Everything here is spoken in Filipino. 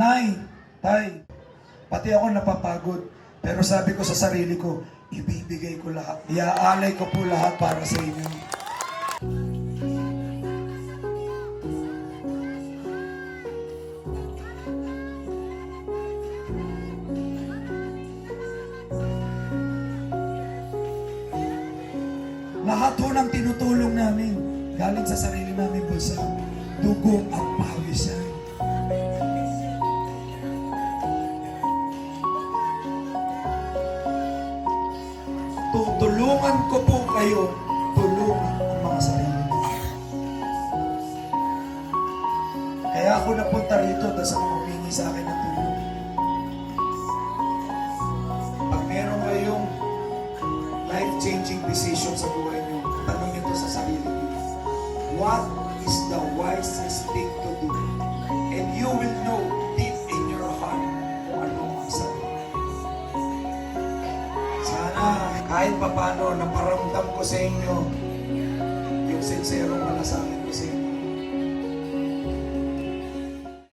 Nay, tay, pati ako napapagod. Pero sabi ko sa sarili ko, ibibigay ko lahat. Iaalay ko po lahat para sa inyo. Lahat ho ng tinutulong namin, galing sa sarili namin bulsa, dugo at pawis kayo, tulungan ang mga sarili mo. Kaya ako napunta rito sa mga humingi sa akin ng tulong. Pag meron kayong life-changing decision sa buhay niyo, tanong niyo to sa sarili niyo. What is the wisest thing to do? Kahit papano naparamdam ko sa inyo yung sinserong malasakit